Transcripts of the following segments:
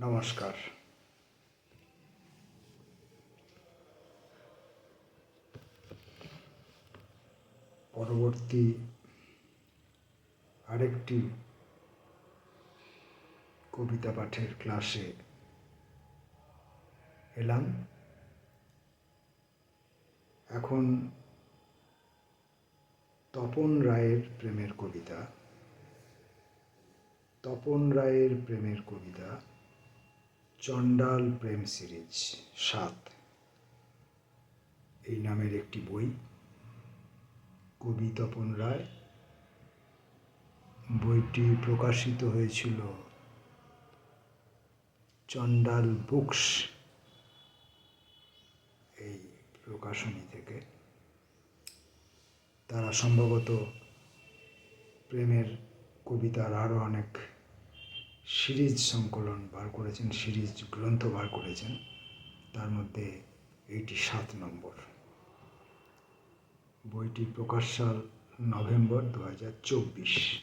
নমস্কার। পরবর্তী আরেকটি কবিতা পাঠের ক্লাসে এলাম। এখন তপন রায়ের প্রেমের কবিতা। তপন রায়ের প্রেমের কবিতা চণ্ডাল প্রেম সিরিজ সাত। এই নামের একটি বই, কবি তপন রায়। বইটি প্রকাশিত হয়েছিল চণ্ডাল বুকস, এই প্রকাশনী থেকে। তারা সম্ভবত প্রেমের কবিতার আরও অনেক সিরিজ সংকলন বার করেছেন, সিরিজ গ্রন্থ বার করেছেন। তার মধ্যে এইটি সাত নম্বর। বইটি প্রকাশ সাল নভেম্বর দু হাজার চব্বিশ।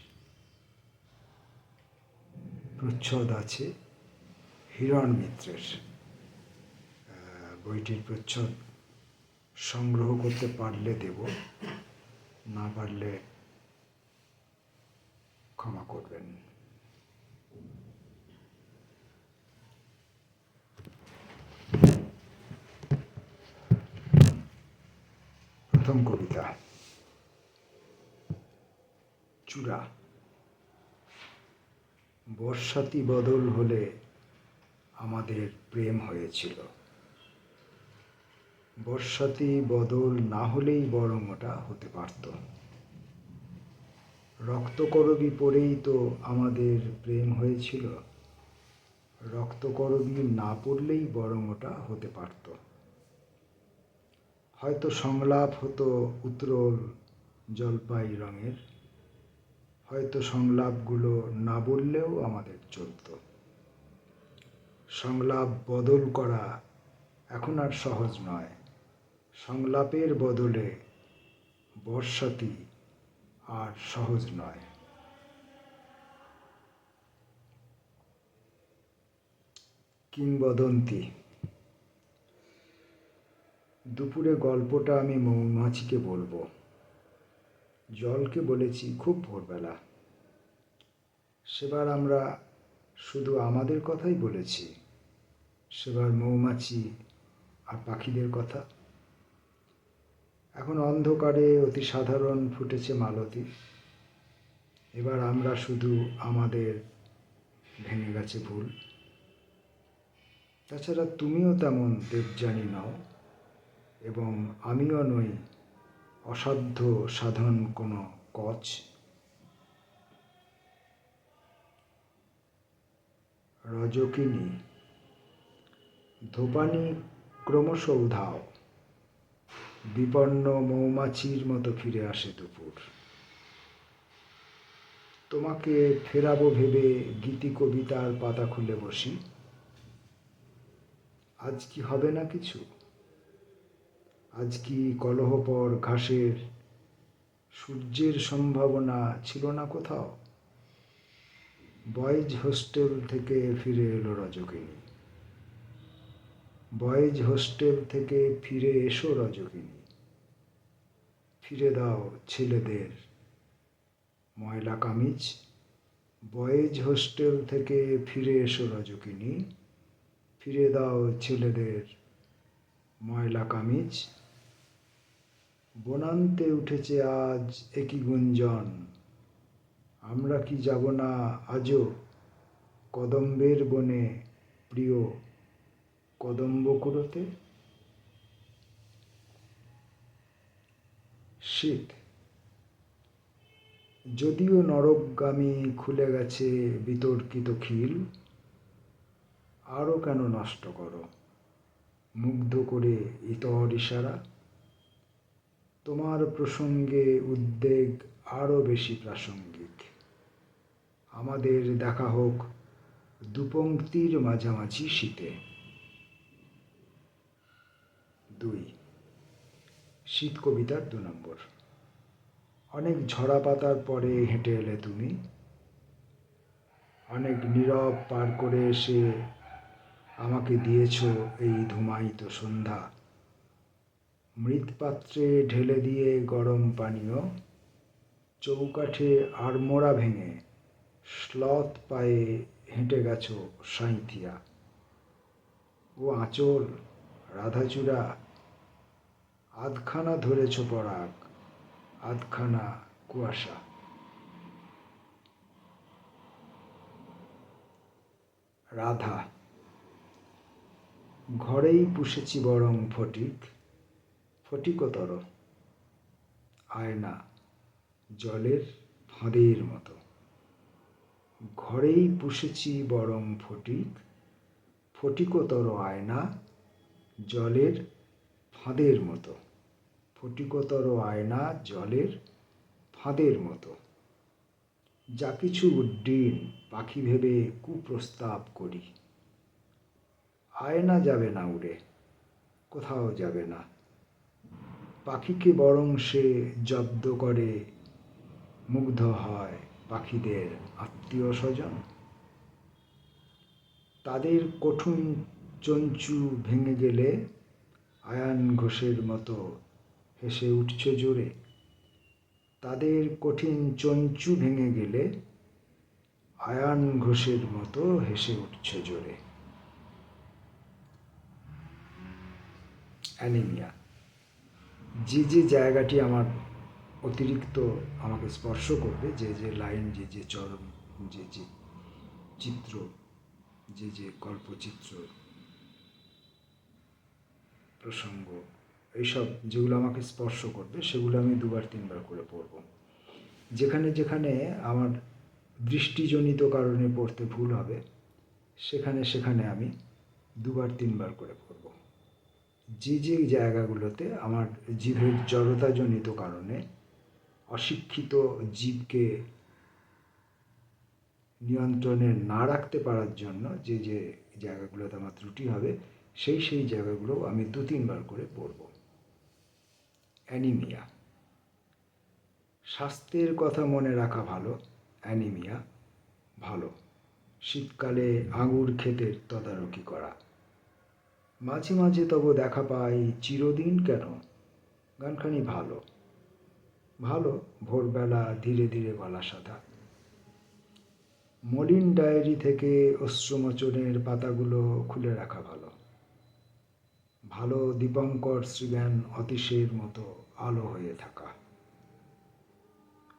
প্রচ্ছদ আছে হিরণ মিত্রের। বইটির প্রচ্ছদ, সংগ্রহ করতে পারলে দেব, না পারলে ক্ষমা করবেন। প্রথম কবিতা। চূড়া। বর্ষাতি বদল হলে আমাদের প্রেম হয়েছিল। বর্ষাতি বদল না হলেই বরং ওটা হতে পারত। রক্তকরবী পরেই তো আমাদের প্রেম হয়েছিল। রক্তকরবী না পড়লেই বরং ওটা হতে পারত। হয়তো সংলাপ হতো উত্তরল জলপাই রঙের, হয়তো সংলাপগুলো না বললেও আমাদের চলত। সংলাপ বদল করা এখন আর সহজ নয়। সংলাপের বদলে বর্ষাতি আর সহজ নয়। কিংবদন্তি দুপুরে গল্পটা আমি মৌমাছিকে বলব। জলকে বলেছি খুব ভোরবেলা। সেবার আমরা শুধু আমাদের কথাই বলেছি। সেবার মৌমাছি আর পাখিদের কথা। এখন অন্ধকারে অতি সাধারণ ফুটেছে মালতী। এবার আমরা শুধু আমাদের ভেঙে গেছে ভুল। তাছাড়া তুমিও তেমন দেবযানী নও। এবং আমিও নই, অসাধ্য সাধন কোনো কচ। রজকিনী, ধোপানি ক্রমশ উধাও, বিপন্ন মৌমাছির মতো ফিরে আসে দুপুর। তোমাকে ফেরাবো ভেবে গীতি কবিতার পাতা খুলে বসি। আজ কি হবে না কিছু? আজ কি কলহপর ঘাসের সূর্যের সম্ভাবনা ছিল না কোথাও? বয়েজ হোস্টেল থেকে ফিরে এলো রজকিনী। বয়েজ হোস্টেল থেকে ফিরে এসো রজকিনী। ফিরে দাও ছেলেদের ময়লা কামিজ। বয়েজ হোস্টেল থেকে ফিরে এসো রজকিনী। ফিরে দাও ছেলেদের ময়লা কামিজ। বনান্তে উঠেছে আজ একই গুঞ্জন। আমরা কি যাব না আজও? কদম্বের বনে প্রিয় কদম্ব কুড়োতে শীত, যদিও নরকগামী খুলে গেছে বিতর্কিত খিল আরও কেন নষ্ট করো? মুগ্ধ করে ইতর ইশারা। তোমার প্রসঙ্গে উদ্বেগ আরও বেশি প্রাসঙ্গিক। আমাদের দেখা হোক দুপংক্তির মাঝামাঝি শীতে। দুই, শীত কবিতার দু নম্বর। অনেক ঝরা পাতার পরে হেঁটে এলে তুমি। অনেক নীরব পার করে এসে আমাকে দিয়েছ এই ধুমায়িত সন্ধ্যা। মৃৎপাত্রে ঢেলে দিয়ে গরম পানীয়, চৌকাঠে আড়মোড়া ভেঙে শ্লথ পায়ে হেঁটে গেছ সাঁইথিয়া। ও আঁচল, রাধাচূড়া, আধখানা ধরেছ পরাগ, আধখানা কুয়াশা। রাধা, ঘরেই পুষেছি বরং ফটিক। ফটিকতর আয়না, জলের ফাঁদের মতো। ঘরেই পুষেছি বরং ফটিক। ফটিকতর আয়না, জলের ফাঁদের মতো। ফটিকতর আয়না, জলের ফাঁদের মতো। যা কিছু উড্ডীন পাখি ভেবে কুপ্রস্তাব করি। আয়না যাবে না উড়ে, কোথাও যাবে না। পাখিকে বরং সে জব্দ করে, মুগ্ধ হয় পাখিদের আত্মীয় স্বজন তাদের কঠুন চঞ্চু ভেঙে গেলে আয়ান ঘোষের মতো হেসে উঠছে জোরে। তাদের কঠিন চঞ্চু ভেঙে গেলে আয়ান ঘোষের মতো হেসে উঠছে জোরে। অ্যানিমিয়া। যে যে জায়গাটি আমার অতিরিক্ত আমাকে স্পর্শ করবে, যে যে লাইন, যে যে চরম, যে যে চিত্র, যে যে গল্পচিত্র প্রসঙ্গ, এইসব যেগুলো আমাকে স্পর্শ করবে, সেগুলো আমি দুবার, তিনবার করে পড়ব। যেখানে যেখানে আমার দৃষ্টিজনিত কারণে পড়তে ভুল হবে, সেখানে সেখানে আমি দুবার, তিনবার করে পড়ব। যে যে জায়গাগুলোতে আমার জীবের জড়তাজনিত কারণে অশিক্ষিত জীবকে নিয়ন্ত্রণে না রাখতে পারার জন্য যে যে জায়গাগুলোতে আমার ত্রুটি হবে, সেই সেই জায়গাগুলো আমি দু তিনবার করে পড়ব। অ্যানিমিয়া। স্বাস্থ্যের কথা মনে রাখা ভালো, অ্যানিমিয়া ভালো। শীতকালে আঙুর ক্ষেতের তদারকি করা। মাঝে মাঝে তবু দেখা পাই চিরদিন কেন? গানখানি ভালো। ভালো ভোরবেলা ধীরে ধীরে গলা সাদা মলিন ডায়েরি থেকে অশ্রুমোচনের পাতাগুলো খুলে রাখা ভালো। ভালো দীপঙ্কর শ্রীজ্ঞান অতিশের মতো আলো হয়ে থাকা।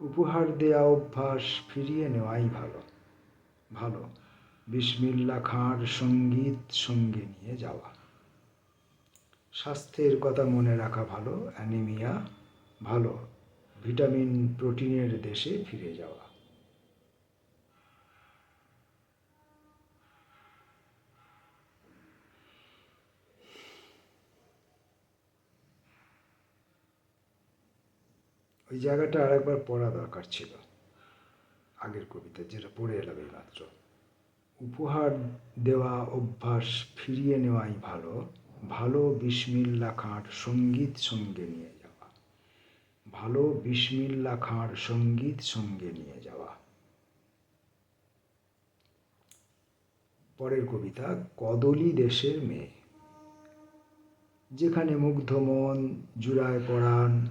উপহার দেয়া অভ্যাস ফিরিয়ে নেওয়াই ভালো। ভালো। বিসমিল্লা খাঁর সংগীত সঙ্গে নিয়ে যাওয়া। স্বাস্থ্যের কথা মনে রাখা ভালো, অ্যানিমিয়া ভালো, ভিটামিন প্রোটিনের দেশে ফিরে যাওয়া। ওই জায়গাটা আরেকবার পড়া দরকার ছিল। আগের কবিতা যেটা পড়ে এলাম এই মাত্র। উপহার দেওয়া অভ্যাস ফিরিয়ে নেওয়াই ভালো। ভালো বিসমিল্লা খাঁর সংগীত সঙ্গে নিয়ে যাওয়া। ভালো বিসমিল্লা খাঁর সংগীত সঙ্গে নিয়ে যাওয়া। পরের কবিতা, কদলি দেশের মেয়ে। যেখানে মুগ্ধ মন জুড়ায় পড়ান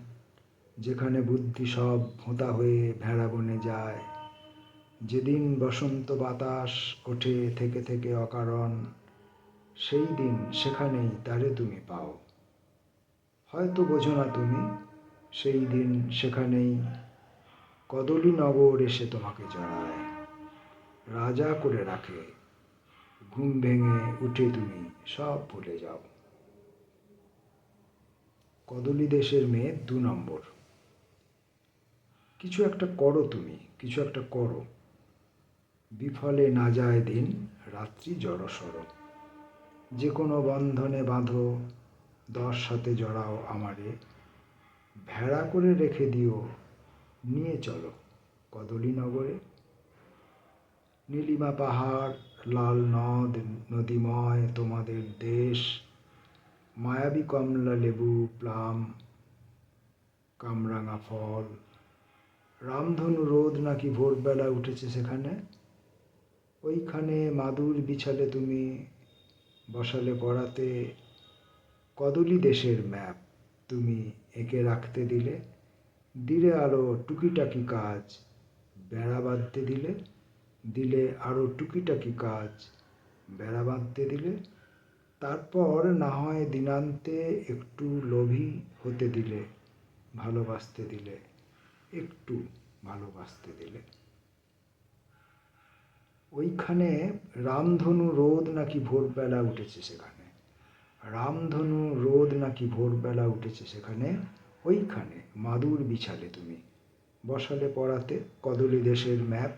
যেখানে বুদ্ধি সব ভোঁতা হয়ে ভেড়া বনে যায়। যেদিন বসন্ত বাতাস ওঠে থেকে থেকে অকারণ সেই দিন সেখানেই তারে তুমি পাও। হয়তো বোঝো না তুমি, সেই দিন সেখানেই কদলি নগর এসে তোমাকে জড়ায়। রাজা করে রাখে, ঘুম ভেঙে উঠে তুমি সব ভুলে যাও। কদলি দেশের মেয়ে দু নম্বর। কিছু একটা করো তুমি, কিছু একটা করো। বিফলে না যায় দিন, রাত্রি জড়সড়। যে কোনো বন্ধনে বাঁধো, দশ সাথে জড়াও আমারে। ভেড়া করে রেখে দিও, নিয়ে চলো কদলীনগরে। নীলিমা পাহাড়, লাল নদ, নদীময় তোমাদের দেশ। মায়াবী কমলা লেবু, প্লাম, কামরাঙা ফল। রামধনু রোদ নাকি ভোরবেলা উঠেছে সেখানে? ওইখানে মাদুর বিছালে তুমি বসালে পড়াতে কদলি দেশের ম্যাপ তুমি এঁকে রাখতে দিলে। দিলে আরও টুকিটাকি কাজ বেড়া বাঁধতে দিলে। দিলে আরও টুকিটাকি কাজ বেড়া বাঁধতে দিলে। তারপর না হয় দিনান্তে একটু লোভী হতে দিলে, ভালোবাসতে দিলে, একটু ভালোবাসতে দিলে। ওইখানে রামধনু রোদ নাকি ভোরবেলা উঠেছে সেখানে। রামধনু রোদ নাকি ভোরবেলা উঠেছে সেখানে। ওইখানে মাদুর বিছালে তুমি। বসালে পড়াতে, কদলি দেশের ম্যাপ।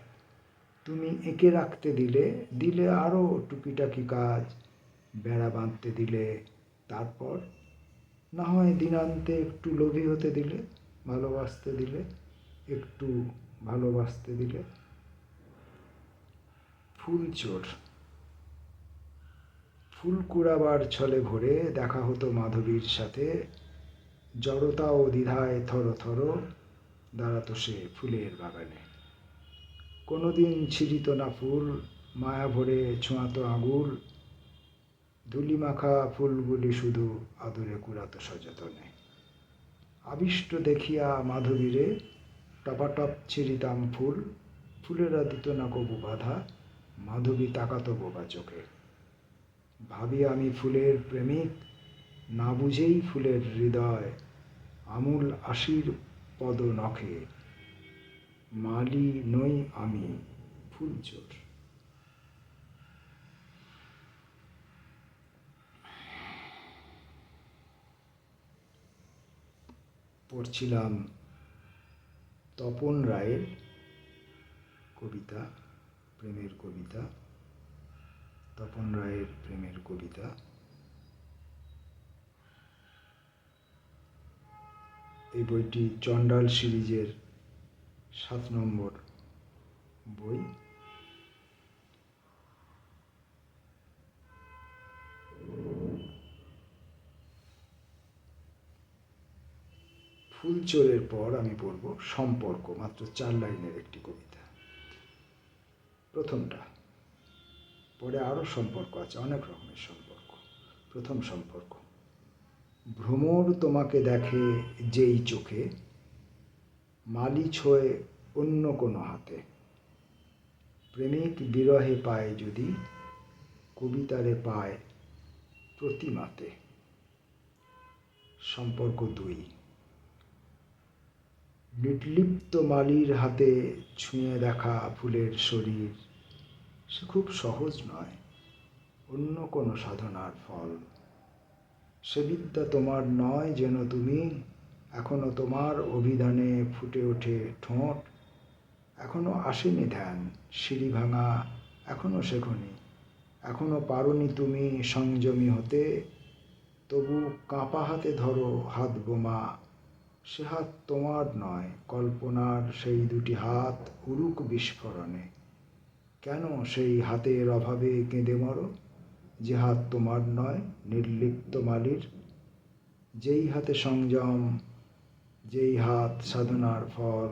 তুমি এঁকে রাখতে দিলে দিলে আরও টুকিটাকি কাজ। বেড়া বাঁধতে দিলে, তারপর না হয় দিনান্তে একটু লোভী হতে দিলে, ভালোবাসতে দিলে, একটু ভালোবাসতে দিলে। ফুল চোর। ফুল কুড়াবার ছলে ভরে দেখা হতো মাধবীর সাথে। জড়তা ও দ্বিধায় থর থর দাঁড়াতো সে ফুলের বাগানে। কোনোদিন ছিঁড়িত না ফুল, মায়া ভরে ছোঁয়াতো আঙুল। ধুলি মাখা ফুলগুলি শুধু আদরে কুড়াতো সযতনে। আবিষ্ট দেখিয়া মাধবীরে টপাটপ ছিঁড়িতাম ফুল। ফুলেরা দিত না কবু বাধা। মাধবী তাকাতো বোবা চোখে। ভাবি, আমি ফুলের প্রেমিক, না বুঝেই ফুলের হৃদয়, আমূল আশির পদ নখে। মালি নই আমি ফুলচোর। পড়ছিলাম তপন রায়ের কবিতা। প্রেমের কবিতা, তপন রায়ের প্রেমের কবিতা। এই বইটি চণ্ডাল সিরিজের সাত নম্বর বই। ফুলচোরের পর আমি পড়ব সম্পর্ক, মাত্র চার লাইনের একটি কবিতা। প্রথমটা। পরে আরও সম্পর্ক আছে, অনেক রকমের সম্পর্ক। প্রথম সম্পর্ক, ভ্রমর তোমাকে দেখে যেই চোখে মালি ছোঁয় অন্য কোনো হাতে। প্রেমিক বিরহে পায় যদি, কবিতারে পায় প্রতিমাতে। সম্পর্ক দুই, নির্লিপ্ত মালির হাতে ছুঁয়ে দেখা ফুলের শরীর। সে খুব সহজ নয়। অন্য কোনো সাধনার ফল। সে বিদ্যা তোমার নয় যেন তুমি। এখনও তোমার অভিধানে ফুটে ওঠে ঠোঁট। এখনও আসেনি ধ্যান, সিঁড়ি ভাঙা, এখনও শেখনি। এখনও পারোনি তুমি সংযমী হতে। তবু কাঁপা হাতে ধরো হাত বোমা। সে হাত তোমার নয়, কল্পনার সেই দুটি হাত উরুক বিস্ফোরণে। কেন সেই হাতের অভাবে কেঁদে মরো? যে হাত তোমার নয়, নির্লিপ্ত মালির। যেই হাতে সংযম, যেই হাত সাধনার ফল।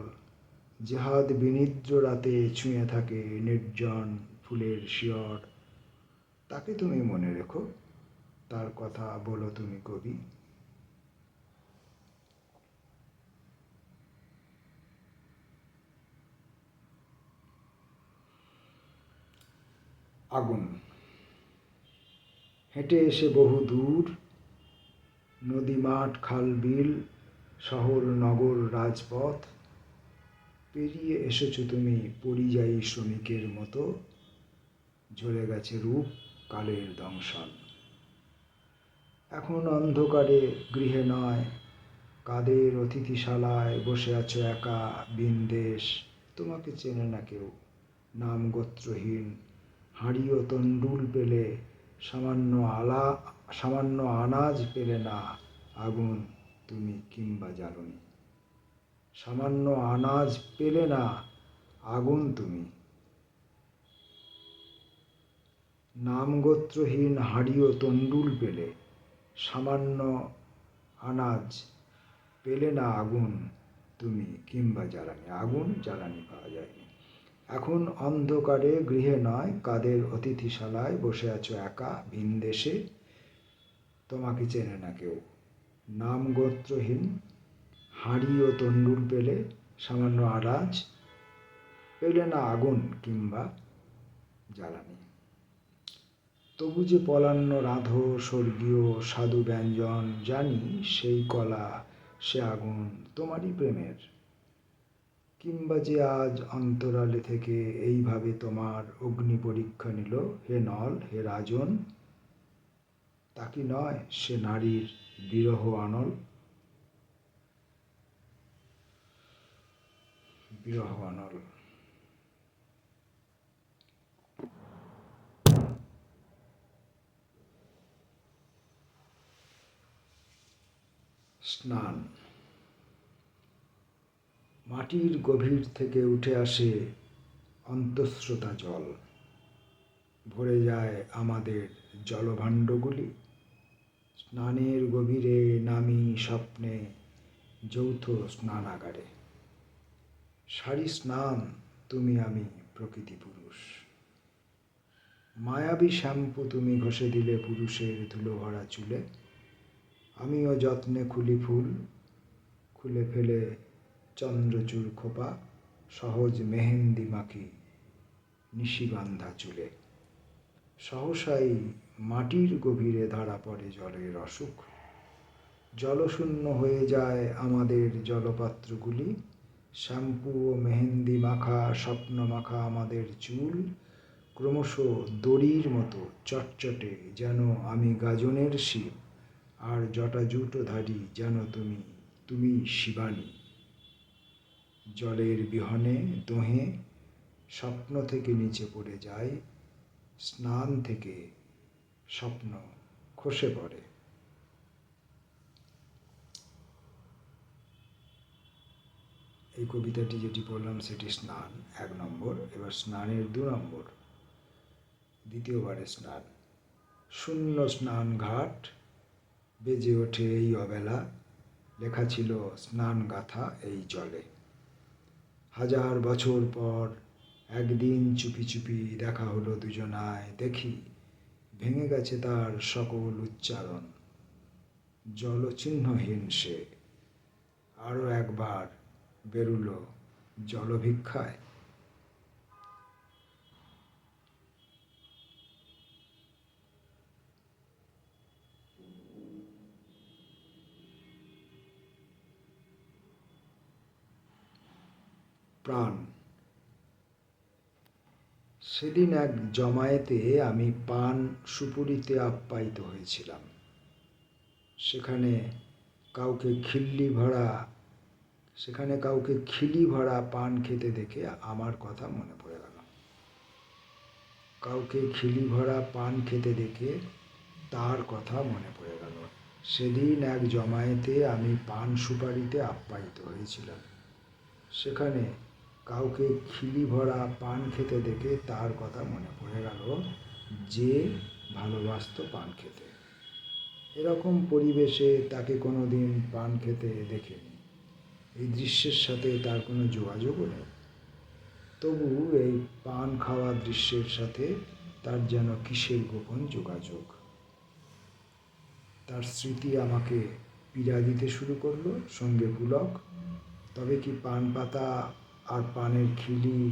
যে হাত বিনিদ্র রাতে ছুঁয়ে থাকে নির্জন ফুলের শিয়র। তাকে তুমি মনে রেখো, তার কথা বলো তুমি কবি। আগুন। হেঁটে এসে বহু দূর, নদী, মাঠ, খাল, বিল, শহর, নগর, রাজপথ। পেরিয়ে এসেছ তুমি পরিযায়ী শ্রমিকের মতো। ঝরে গেছে রূপ কালের দংশন। এখন অন্ধকারে গৃহে নয়, কাদের অতিথিশালায় বসে আছো একা বিন্দেশ তোমাকে চেনে না কেউ, নাম গোত্রহীন হাঁড়ি ও তণ্ডুল পেলে সামান্য আলা, সামান্য আনাজ পেলে না। আগুন তুমি কিংবা জ্বালনি। সামান্য আনাজ পেলে না, আগুন তুমি। নামগোত্রহীন হাঁড়ি ও তণ্ডুল পেলে, সামান্য আনাজ পেলে না, আগুন তুমি কিংবা জ্বালানি। আগুন, জ্বালানি পাওয়া যায়নি। এখন অন্ধকারে গৃহে নয়, কাদের অতিথিশালায় বসে আছো একা, ভিন দেশে? তোমাকে চেনে না কেউ। নাম গোত্রহীন, হাঁড়ি ও তণ্ডুল পেলে সামান্য আরাজ, পেলে না আগুন কিংবা জ্বালানি। তবু যে পলান্ন রাধো, স্বর্গীয় সাধু ব্যঞ্জন, জানি সেই কলা, সে আগুন তোমারই প্রেমের। কিংবা যে আজ অন্তরালে থেকে এইভাবে তোমার অগ্নি পরীক্ষা নিল, হে নল, হে রাজন, তা কি নয় সে নারীর বিরহ অনল বিরহ অনল স্নান। মাটির গভীর থেকে উঠে আসে অন্তঃস্রোতা জল। ভরে যায় আমাদের জলভাণ্ডগুলি। স্নানের গভীরে নামি স্বপ্নে যৌথ স্নানাগারে। সারি স্নান, তুমি আমি প্রকৃতি পুরুষ। মায়াবী শ্যাম্পু তুমি ঘষে দিলে পুরুষের ধুলো ভরা চুলে। আমিও যত্নে খুলি ফুল, খুলে ফেলে চন্দ্রচূড় খোপা সহজ মেহেন্দি মাখি, নিশিগন্ধা চুলে। সহসাই মাটির গভীরে ধরা পড়ে জলের অসুখ। জলশূন্য হয়ে যায় আমাদের জলপাত্রগুলি। শ্যাম্পু ও মেহেন্দি মাখা, স্বপ্ন মাখা আমাদের চুল। ক্রমশ দড়ির মতো চটচটে যেন আমি গাজনের শিব আর জটাজুটোধারী যেন তুমি তুমি শিবানী। জলের বিহনে দোহে স্বপ্ন থেকে নিচে পড়ে যায়, স্নান থেকে স্বপ্ন খসে পড়ে। এই কবিতাটি যেটি পড়লাম, সেটি স্নান, এক নম্বর। এবার স্নানের দু নম্বর। দ্বিতীয়বারে স্নান। শূন্য স্নান ঘাট, বেজে ওঠে এই অবেলা। লেখা ছিল, স্নান গাথা এই জলে। হাজার বছর পর একদিন চুপি চুপি দেখা হলো দুজনায়। দেখি ভেঙে গেছে তার সকল উচ্চারণ। জলচিহ্নহীন সে। আরও একবার বেরুলো জলভিক্ষায়। প্রাণ। সেদিন এক জমায়েতে আমি পান সুপুরিতে আপ্যায়িত হয়েছিলাম। সেখানে কাউকে খিল্লি ভরা সেখানে কাউকে খিলি ভরা পান খেতে দেখে আমার কথা মনে পড়ে গেল। কাউকে খিলি ভরা পান খেতে দেখে তার কথা মনে পড়ে গেল। সেদিন এক জমায়েতে আমি পান সুপারিতে আপ্যায়িত হয়েছিলাম। সেখানে কাউকে খিলি ভরা পান খেতে দেখে তার কথা মনে পড়ে গেল যে ভালোবাসত পান খেতে। এরকম পরিবেশে তাকে কোনো দিন পান খেতে দেখেনি। এই দৃশ্যের সাথে তার কোনো যোগাযোগও নেই। তবু এই পান খাওয়া দৃশ্যের সাথে তার যেন কিসের গোপন যোগাযোগ। তার স্মৃতি আমাকে পীড়া দিতে শুরু করল, সঙ্গে পুলক। তবে কি পান পাতা আর পানের খিলি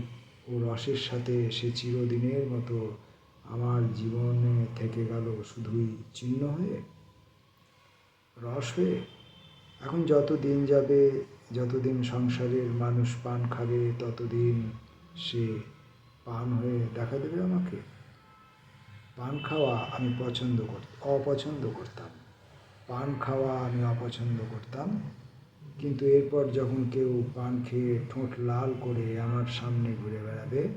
ও রসের সাথে সে চিরদিনের মতো আমার জীবনে থেকে গেল শুধুই চিহ্ন হয়ে? রস হয়ে? এখন যত দিন যাবে যতদিন সংসারের মানুষ পান খাবে ততদিন সে পান হয়ে দেখা দেবে আমাকে। পান খাওয়া আমি পছন্দ কর, অপছন্দ করতাম। পান খাওয়া আমি অপছন্দ করতাম। কিন্তু এরপর যখন কেউ পান খেয়ে ঠোঁট লাল করে আমার সামনে ঘুরে বেড়াবে,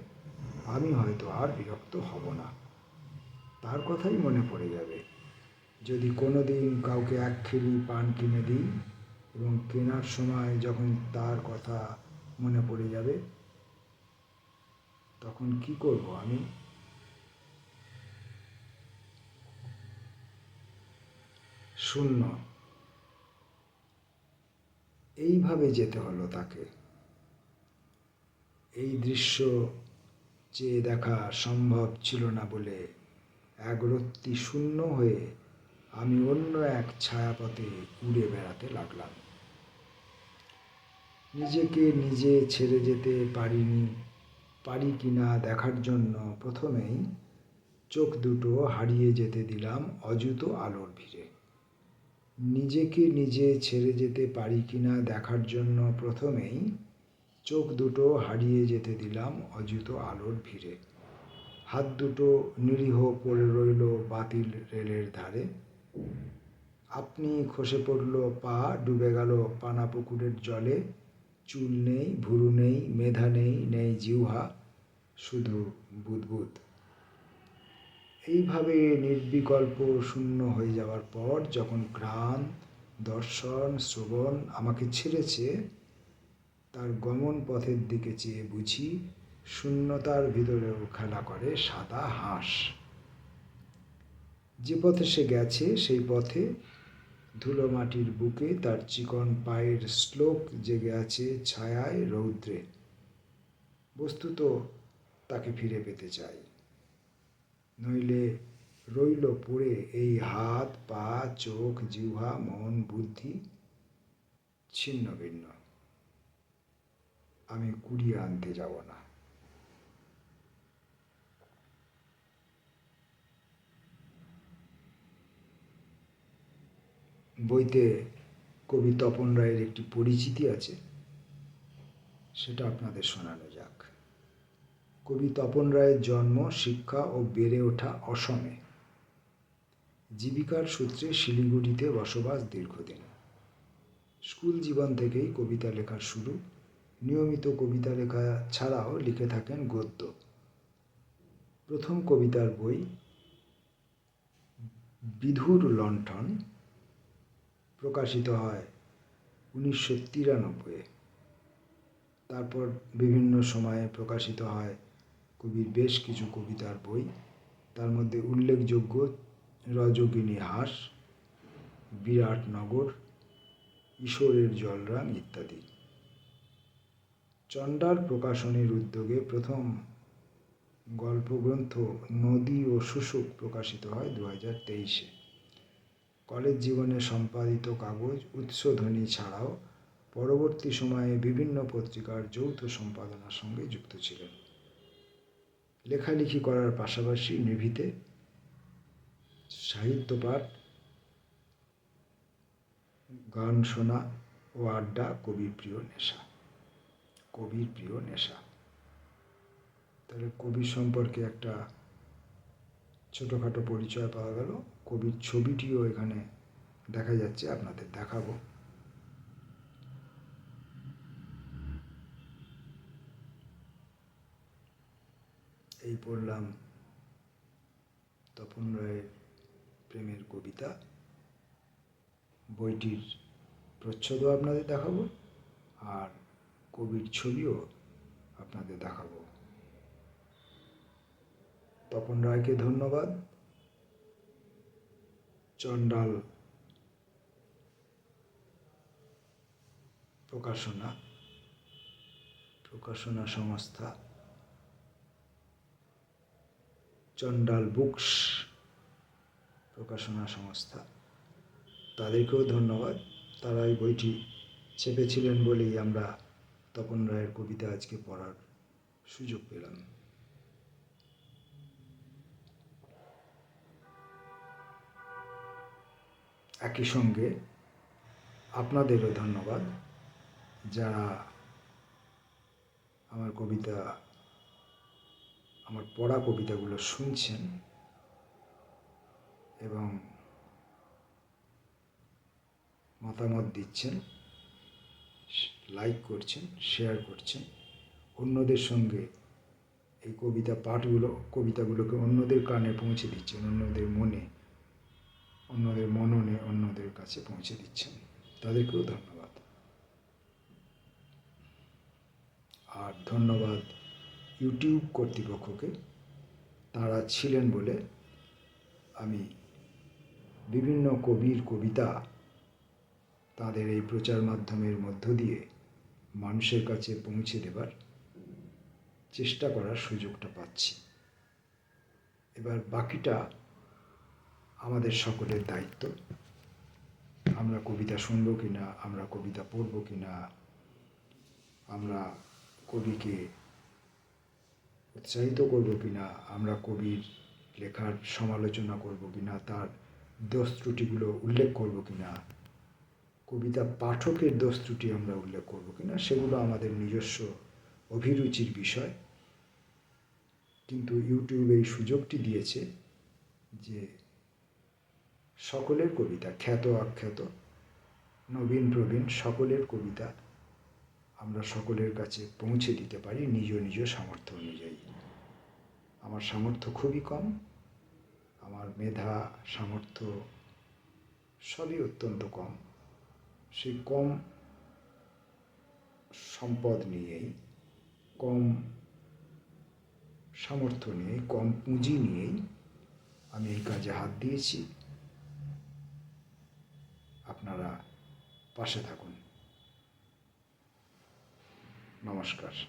আমি হয়তো আর বিরক্ত হব না। তার কথাই মনে পড়ে যাবে। যদি কোনো দিন কাউকে এক খিলি পান কিনে দিই এবং কেনার সময় যখন তার কথা মনে পড়ে যাবে, তখন কি করব আমি? শূন্য। এইভাবে যেতে হলো তাকে। এই দৃশ্য চেয়ে দেখা সম্ভব ছিল না বলে এক রত্তি শূন্য হয়ে আমি অন্য এক ছায়াপথে উড়ে বেড়াতে লাগলাম। নিজেকে নিজে ছেড়ে যেতে পারিনি, পারি কিনা দেখার জন্য প্রথমেই চোখ দুটো হারিয়ে যেতে দিলাম অযুত আলোর ভিড়ে। নিজেকে নিজে ছেড়ে যেতে পারি কিনা দেখার জন্য প্রথমেই চোখ দুটো হারিয়ে যেতে দিলাম অযুত আলোর ভিড়ে। হাত দুটো নিরীহ পড়ে রইল বাতিল রেলের ধারে। আপনি খসে পড়ল, পা ডুবে গেল পানা পুকুরের জলে। চুল নেই, ভুরু নেই, মেধা নেই নেই জিহ্বা, শুধু বুদবুদ। এইভাবে নির্বিকল্প শূন্য হয়ে যাওয়ার পর যখন ঘ্রাণ দর্শন, শ্রবণ আমাকে ছেড়েছে, তার গমন পথের দিকে চেয়ে বুঝি শূন্যতার ভিতরেও খেলা করে সাদা হাঁস। যে পথে সে গেছে, সেই পথে ধুলো মাটির বুকে তার চিকন পায়ের শ্লোক জেগে আছে ছায়ায় রৌদ্রে। বস্তুত তাকে ফিরে পেতে চাই। নইলে রইল পড়ে এই হাত, পা, চোখ, জিহ্বা, মন, বুদ্ধি ছিন্ন ভিন্ন আমি কুড়িয়ে আনতে যাব না। বইতে কবি তপন রায়ের একটি পরিচিতি আছে, সেটা আপনাদের শোনানো যাক। কবি তপন রায়ের জন্ম, শিক্ষা ও বেড়ে ওঠা অসমে। জীবিকার সূত্রে শিলিগুড়িতে বসবাস দীর্ঘদিন। স্কুল জীবন থেকেই কবিতা লেখার শুরু। নিয়মিত কবিতা লেখা ছাড়াও লিখে থাকেন গদ্য। প্রথম কবিতার বই, বিধুর লণ্ঠন, প্রকাশিত হয় উনিশশো তিরানব্বইয়ে। তারপর বিভিন্ন সময়ে প্রকাশিত হয় কবির বেশ কিছু কবিতার বই। তার মধ্যে উল্লেখযোগ্য রজগিনী হাস বিরাটনগর ঈশ্বরের জলরাং ইত্যাদি। চণ্ডাল প্রকাশনীর উদ্যোগে প্রথম গল্পগ্রন্থ নদী ও শুশুক প্রকাশিত হয় দু হাজার তেইশে। কলেজ জীবনে সম্পাদিত কাগজ, উৎসধ্বনি ছাড়াও পরবর্তী সময়ে বিভিন্ন পত্রিকার যৌথ সম্পাদনার সঙ্গে যুক্ত ছিলেন। লেখালেখি করার পাশাপাশি নিভিতে সাহিত্য পাঠ, গান শোনা ও আড্ডা, কবির প্রিয় নেশা। কবির প্রিয় নেশা। তাহলে কবি সম্পর্কে একটা ছোটোখাটো পরিচয় পাওয়া গেল। কবির ছবিটিও এখানে দেখা যাচ্ছে, আপনাদের দেখাবো এই পড়লাম তপন রায়ের প্রেমের কবিতা। বইটির প্রচ্ছদও আপনাদের দেখাবো আর কবির ছবিও আপনাদের দেখাবো। তপন রায়কে ধন্যবাদ। চণ্ডাল প্রকাশনা প্রকাশনা সংস্থা। চণ্ডাল বুকস প্রকাশনা সংস্থা। তাদেরকেও ধন্যবাদ। তারা এই বইটি চেপেছিলেন বলেই আমরা তপন রায়ের কবিতা আজকে পড়ার সুযোগ পেলাম। একই সঙ্গে আপনাদেরও ধন্যবাদ যারা আমার কবিতা আমার পড়া কবিতাগুলো শুনছেন এবং মতামত দিচ্ছেন লাইক করছেন শেয়ার করছেন। অন্যদের সঙ্গে এই কবিতা পাঠগুলো, কবিতাগুলোকে অন্যদের কানে পৌঁছে দিচ্ছেন, অন্যদের মনে, অন্যদের মননে অন্যদের কাছে পৌঁছে দিচ্ছেন। তাদেরকেও ধন্যবাদ। আর ধন্যবাদ ইউটিউব কর্তৃপক্ষকে তারা ছিলেন বলে আমি বিভিন্ন কবির কবিতা তাদের এই প্রচার মাধ্যমের মধ্য দিয়ে মানুষের কাছে পৌঁছে দেবার চেষ্টা করার সুযোগটা পাচ্ছি। এবার বাকিটা আমাদের সকলের দায়িত্ব। আমরা কবিতা শুনব কি না আমরা কবিতা পড়ব কি না আমরা কবিকে উৎসাহিত করব কি না আমরা কবির লেখার সমালোচনা করব কি না তার দোষ ত্রুটিগুলো উল্লেখ করব কি না কবিতা পাঠকের দোষ ত্রুটি আমরা উল্লেখ করব কি না সেগুলো আমাদের নিজস্ব অভিরুচির বিষয়। কিন্তু ইউটিউব এই সুযোগটি দিয়েছে যে সকলের কবিতা, খ্যাত আখ্যাত নবীন, প্রবীণ, সকলের কবিতা আমরা সকলের কাছে পৌঁছে দিতে পারি নিজ নিজ সামর্থ্য অনুযায়ী। আমার সামর্থ্য খুবই কম। আমার মেধা, সামর্থ্য সবই অত্যন্ত কম। সেই কম সম্পদ নিয়েই, কম সামর্থ্য নিয়ে কম পুঁজি নিয়েই আমি এই কাজে হাত দিয়েছি। আপনারা পাশে থাকুন। নমস্কার।